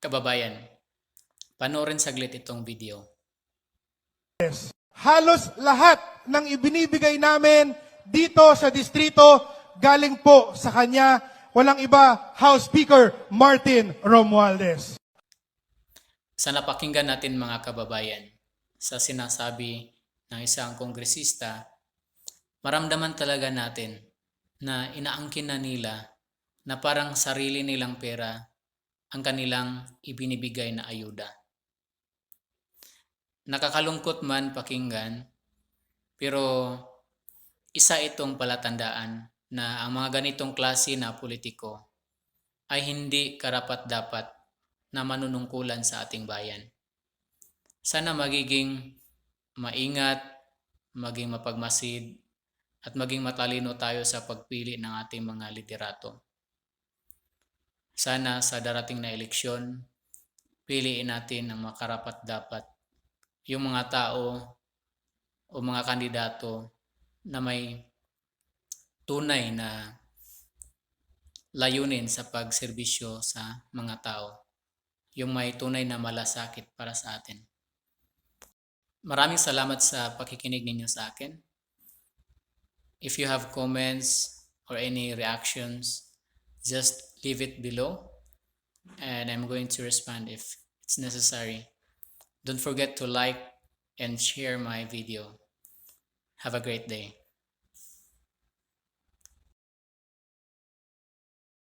Kababayan, panoorin saglit itong video. Halos lahat ng ibinibigay namin dito sa distrito galing po sa kanya. Walang iba, House Speaker Martin Romualdez. Sa napakinggan natin mga kababayan, sa sinasabi ng isang kongresista, maramdaman talaga natin na inaangkin na nila na parang sarili nilang pera ang kanilang ibinibigay na ayuda. Nakakalungkot man pakinggan, pero isa itong palatandaan na ang mga ganitong klase na politiko ay hindi karapat-dapat na manunungkulan sa ating bayan. Sana magiging maingat, maging mapagmasid, at maging matalino tayo sa pagpili ng ating mga liderato. Sana sa darating na eleksyon, piliin natin ang makarapat dapat yung mga tao o mga kandidato na may tunay na layunin sa pagserbisyo sa mga tao. Yung may tunay na malasakit para sa atin. Maraming salamat sa pakikinig ninyo sa akin. If you have comments or any reactions, just leave it below and I'm going to respond if it's necessary. Don't forget to like and share my video. Have a great day.